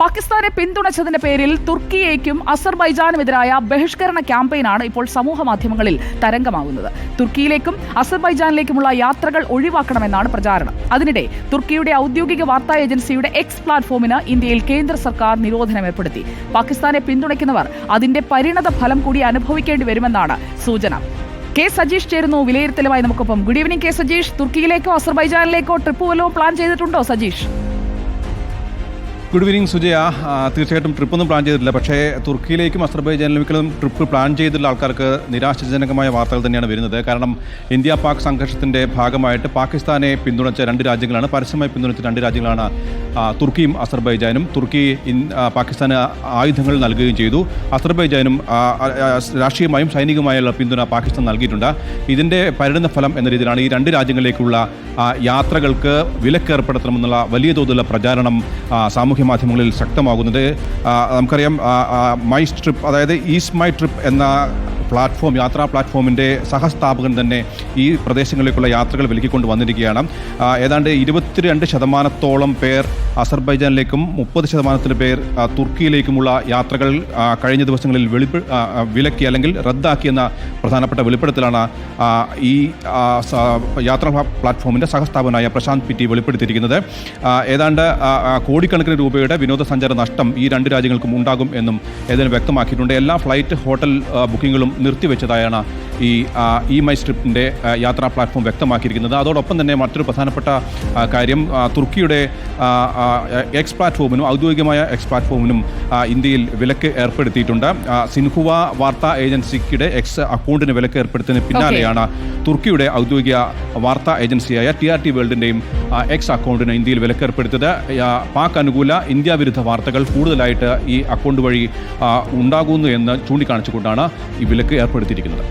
പാകിസ്ഥാനെ പിന്തുണച്ചതിന്റെ പേരിൽ തുർക്കിയേക്കും അസർബൈജാനുമെതിരായ ബഹിഷ്കരണ ക്യാമ്പയിനാണ് ഇപ്പോൾ സമൂഹ മാധ്യമങ്ങളിൽ തരംഗമാകുന്നത്. തുർക്കിയിലേക്കും അസർബൈജാനിലേക്കുമുള്ള യാത്രകൾ ഒഴിവാക്കണമെന്നാണ് പ്രചാരണം. അതിനിടെ തുർക്കിയുടെ ഔദ്യോഗിക വാർത്താ ഏജൻസിയുടെ എക്സ് പ്ലാറ്റ്ഫോമിന് ഇന്ത്യയിൽ കേന്ദ്ര സർക്കാർ നിരോധനം ഏർപ്പെടുത്തി. പാകിസ്ഥാനെ പിന്തുണയ്ക്കുന്നവർ അതിന്റെ പരിണത ഫലം കൂടി അനുഭവിക്കേണ്ടി വരുമെന്നാണ് സൂചന. കെ സജീഷ് ചേരുന്നു വിലയിരുത്തലുമായി. നമുക്കൊപ്പം ഗുഡ് ഈവനിംഗ് കെ സജീഷ്. തുർക്കിയിലേക്കോ അസർബൈജാനിലേക്കോ ട്രിപ്പ് വല്ലതും പ്ലാൻ ചെയ്തിട്ടുണ്ടോ സജീഷ്? Good evening Sujaya. തീർച്ചയായിട്ടും ട്രിപ്പൊന്നും പ്ലാൻ ചെയ്തിട്ടില്ല. പക്ഷേ തുർക്കിയിലേക്കും അസർബൈജാനിലേക്കും ട്രിപ്പ് പ്ലാൻ ചെയ്തിട്ടുള്ള ആൾക്കാർക്ക് നിരാശാജനകമായ വാർത്തകൾ തന്നെയാണ് വരുന്നത്. കാരണം ഇന്ത്യ പാക് സംഘർഷത്തിന്റെ ഭാഗമായിട്ട് പാകിസ്ഥാനെ പിന്തുണച്ച രണ്ട് രാജ്യങ്ങളാണ് പരസ്യമായി പിന്തുണച്ച രണ്ട് രാജ്യങ്ങളാണ് തുർക്കിയും അസർബൈജാനും. തുർക്കി പാകിസ്ഥാന് ആയുധങ്ങൾ നൽകുകയും ചെയ്തു. അസർബൈജാനും രാഷ്ട്രീയമായും സൈനികമായുള്ള പിന്തുണ പാകിസ്ഥാൻ നൽകിയിട്ടുണ്ട്. ഇതിന്റെ പരിണിത ഫലം എന്ന രീതിയിലാണ് ഈ രണ്ട് രാജ്യങ്ങളിലേക്കുള്ള യാത്രകൾക്ക് വിലക്കേർപ്പെടുത്തണമെന്നുള്ള വലിയ തോതിലുള്ള പ്രചാരണം ആ, സാമൂഹ്യ മാധ്യമങ്ങളിൽ ശക്തമാകുന്നത്. നമുക്കറിയാം മൈ ട്രിപ്പ് അതായത് ഈസ് മൈ ട്രിപ്പ് എന്ന പ്ലാറ്റ്ഫോം യാത്രാ പ്ലാറ്റ്ഫോമിന്റെ സഹസ്ഥാപകൻ തന്നെ ഈ പ്രദേശങ്ങളിലേക്കുള്ള യാത്രകൾ വിലക്കിക്കൊണ്ട് വന്നിരിക്കുകയാണ്. ഏതാണ്ട് ഇരുപത്തിരണ്ട് ശതമാനത്തോളം പേർ അസർബൈജാനിലേക്കും മുപ്പത് ശതമാനത്തിന് പേർ തുർക്കിയിലേക്കുമുള്ള യാത്രകൾ കഴിഞ്ഞ ദിവസങ്ങളിൽ വെളിപ്പ് വിലക്കി അല്ലെങ്കിൽ റദ്ദാക്കിയെന്ന പ്രധാനപ്പെട്ട വെളിപ്പെടുത്തലാണ് ഈ യാത്രാ പ്ലാറ്റ്ഫോമിന്റെ സഹസ്ഥാപകനായ പ്രശാന്ത് പിറ്റി വെളിപ്പെടുത്തിയിരിക്കുന്നത്. ഏതാണ്ട് കോടിക്കണക്കിന് രൂപയുടെ വിനോദസഞ്ചാര നഷ്ടം ഈ രണ്ട് രാജ്യങ്ങൾക്കും ഉണ്ടാകും എന്നും ഏതെങ്കിലും വ്യക്തമാക്കിയിട്ടുണ്ട്. എല്ലാ ഫ്ലൈറ്റ് ഹോട്ടൽ ബുക്കിങ്ങുകളും നിർത്തിവെച്ചതായാണ് ഈ ഇ മൈ സ്ട്രിപ്പിന്റെ യാത്രാ പ്ലാറ്റ്ഫോം വ്യക്തമാക്കിയിരിക്കുന്നത്. അതോടൊപ്പം തന്നെ മറ്റൊരു പ്രധാനപ്പെട്ട കാര്യം തുർക്കിയുടെ എക്സ് പ്ലാറ്റ്ഫോമിനും ഔദ്യോഗികമായ എക്സ് പ്ലാറ്റ്ഫോമിനും ഇന്ത്യയിൽ വിലക്ക് ഏർപ്പെടുത്തിയിട്ടുണ്ട്. സിൻഹുവ വാർത്താ ഏജൻസിക്കിടെ എക്സ് അക്കൗണ്ടിന് വിലക്ക് ഏർപ്പെടുത്തുന്നതിന് പിന്നാലെയാണ് തുർക്കിയുടെ ഔദ്യോഗിക വാർത്താ ഏജൻസിയായ ടി ആർ ടി വേൾഡിന്റെയും എക്സ് അക്കൗണ്ടിന് ഇന്ത്യയിൽ വിലക്ക് ഏർപ്പെടുത്തിയത്. പാക് അനുകൂല ഇന്ത്യ വിരുദ്ധ വാർത്തകൾ കൂടുതലായിട്ട് ഈ അക്കൗണ്ട് വഴി ഉണ്ടാകുന്നു എന്ന് ചൂണ്ടിക്കാണിച്ചുകൊണ്ടാണ് ഈ വിലക്ക് ഏർപ്പെടുത്തിയിരിക്കുന്നത്.